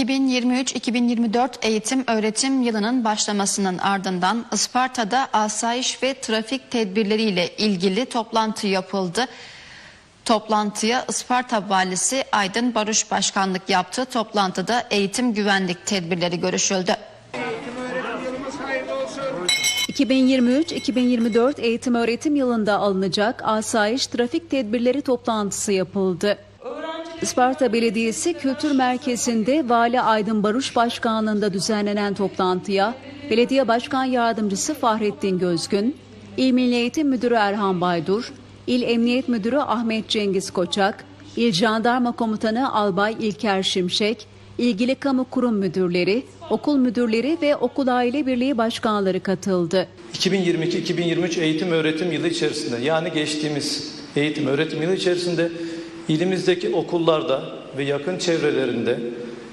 2023-2024 eğitim öğretim yılının başlamasının ardından Isparta'da asayiş ve trafik tedbirleriyle ilgili toplantı yapıldı. Toplantıya Isparta Valisi Aydın Barış Başkanlık yaptı. Toplantıda eğitim güvenlik tedbirleri görüşüldü. 2023-2024 eğitim öğretim yılında alınacak asayiş trafik tedbirleri toplantısı yapıldı. Isparta Belediyesi Kültür Merkezi'nde Vali Aydın Baruş Başkanlığında düzenlenen toplantıya Belediye Başkan Yardımcısı Fahrettin Gözgün, İl Milli Eğitim Müdürü Erhan Baydur, İl Emniyet Müdürü Ahmet Cengiz Koçak, İl Jandarma Komutanı Albay İlker Şimşek, ilgili kamu kurum müdürleri, okul müdürleri ve okul aile birliği başkanları katıldı. 2022-2023 eğitim öğretim yılı içerisinde yani geçtiğimiz eğitim öğretim yılı içerisinde ilimizdeki okullarda ve yakın çevrelerinde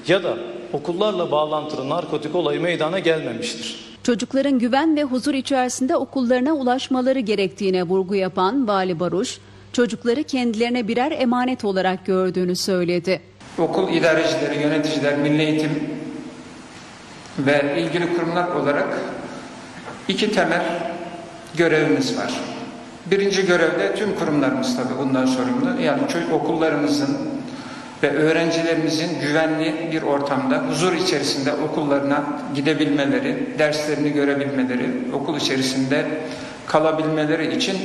ya da okullarla bağlantılı narkotik olayı meydana gelmemiştir. Çocukların güven ve huzur içerisinde okullarına ulaşmaları gerektiğine vurgu yapan Vali Baruş, çocukları kendilerine birer emanet olarak gördüğünü söyledi. okul idarecileri, yöneticiler, milli eğitim ve ilgili kurumlar olarak iki temel görevimiz var. Birinci görevde tüm kurumlarımız tabii bundan sorumlu. Yani çocuk okullarımızın ve öğrencilerimizin güvenli bir ortamda, huzur içerisinde okullarına gidebilmeleri, derslerini görebilmeleri, okul içerisinde kalabilmeleri için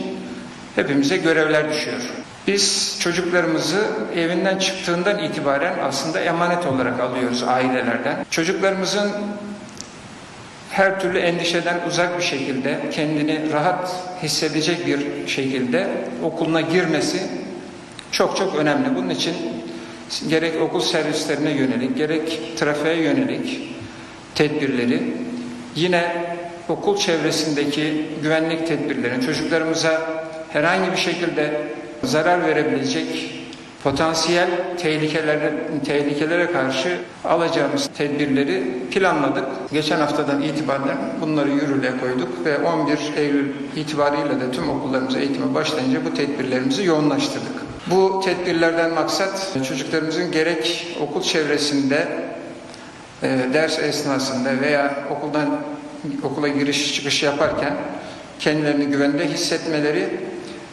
hepimize görevler düşüyor. Biz çocuklarımızı evinden çıktığından itibaren aslında emanet olarak alıyoruz ailelerden. Çocuklarımızın her türlü endişeden uzak bir şekilde, kendini rahat hissedecek bir şekilde okuluna girmesi çok çok önemli. Bunun için gerek okul servislerine yönelik, gerek trafiğe yönelik tedbirleri, yine okul çevresindeki güvenlik tedbirlerini çocuklarımıza herhangi bir şekilde zarar verebilecek potansiyel tehlikelere, tehlikelere karşı alacağımız tedbirleri planladık. Geçen haftadan itibaren bunları yürürlüğe koyduk ve 11 Eylül itibariyle de tüm okullarımıza eğitime başlayınca bu tedbirlerimizi yoğunlaştırdık. Bu tedbirlerden maksat çocuklarımızın gerek okul çevresinde e, ders esnasında veya okuldan okula giriş çıkış yaparken kendilerini güvende hissetmeleri,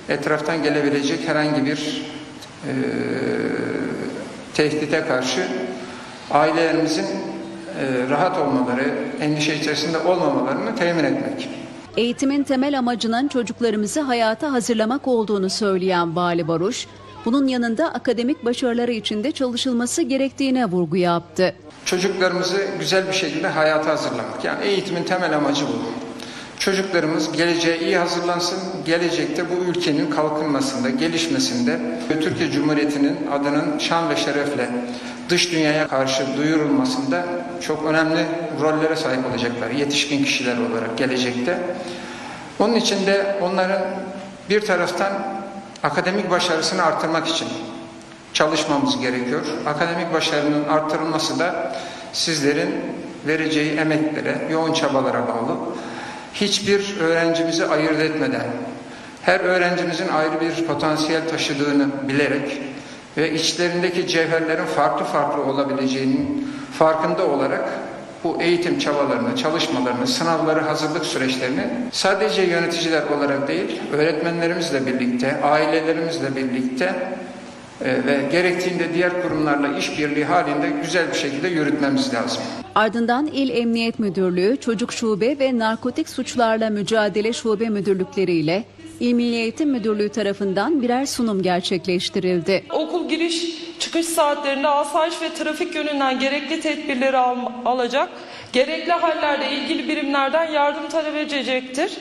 etraftan gelebilecek herhangi bir e, tehdite karşı ailelerimizin e, rahat olmaları, endişe içerisinde olmamalarını temin etmek. Eğitimin temel amacının çocuklarımızı hayata hazırlamak olduğunu söyleyen Vali Baruş, bunun yanında akademik başarıları için de çalışılması gerektiğine vurgu yaptı. Çocuklarımızı güzel bir şekilde hayata hazırlamak. Yani eğitimin temel amacı bu. Çocuklarımız geleceğe iyi hazırlansın, gelecekte bu ülkenin kalkınmasında, gelişmesinde Türkiye Cumhuriyeti'nin adının şan ve şerefle dış dünyaya karşı duyurulmasında çok önemli rollere sahip olacaklar yetişkin kişiler olarak gelecekte. Onun için de onların bir taraftan akademik başarısını artırmak için çalışmamız gerekiyor. Akademik başarının artırılması da sizlerin vereceği emeklere, yoğun çabalara bağlı. Hiçbir öğrencimizi ayırt etmeden, her öğrencimizin ayrı bir potansiyel taşıdığını bilerek ve içlerindeki cevherlerin farklı farklı olabileceğinin farkında olarak bu eğitim çabalarını, çalışmalarını, sınavları, hazırlık süreçlerini sadece yöneticiler olarak değil, öğretmenlerimizle birlikte, ailelerimizle birlikte ve gerektiğinde diğer kurumlarla işbirliği halinde güzel bir şekilde yürütmemiz lazım. Ardından İl Emniyet Müdürlüğü, Çocuk Şube ve Narkotik Suçlarla Mücadele Şube Müdürlükleri ile İl Milli Eğitim Müdürlüğü tarafından birer sunum gerçekleştirildi. Okul giriş çıkış saatlerinde asayiş ve trafik yönünden gerekli tedbirleri al- alacak, gerekli hallerde ilgili birimlerden yardım talep edecektir.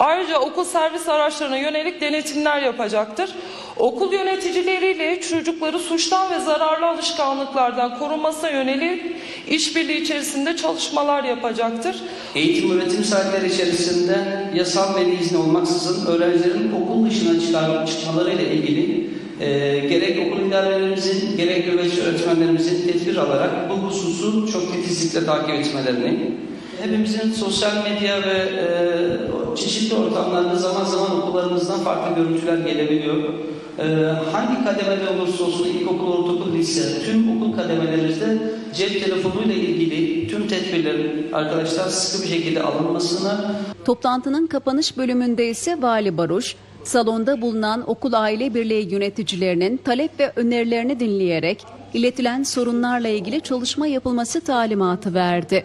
Ayrıca okul servis araçlarına yönelik denetimler yapacaktır. Okul yöneticileriyle çocukları suçtan ve zararlı alışkanlıklardan korunmasına yönelik işbirliği içerisinde çalışmalar yapacaktır. Eğitim öğretim saatleri içerisinde yasal veli izni olmaksızın öğrencilerin okul dışına çıkar, çıkmaları ile ilgili e, gerek okul idarelerimizin gerek öğretmenlerimizin tedbir alarak bu hususu çok titizlikle takip etmelerini hepimizin sosyal medya ve e, çeşitli ortamlarda zaman zaman okullarımızdan farklı görüntüler gelebiliyor. E, hangi kademede olursa olsun ilkokul, ortaokul, lise tüm okul kademelerimizde cep telefonuyla ilgili tüm tedbirlerin arkadaşlar sıkı bir şekilde alınmasını Toplantının kapanış bölümünde ise Vali Baruş, salonda bulunan okul aile birliği yöneticilerinin talep ve önerilerini dinleyerek iletilen sorunlarla ilgili çalışma yapılması talimatı verdi.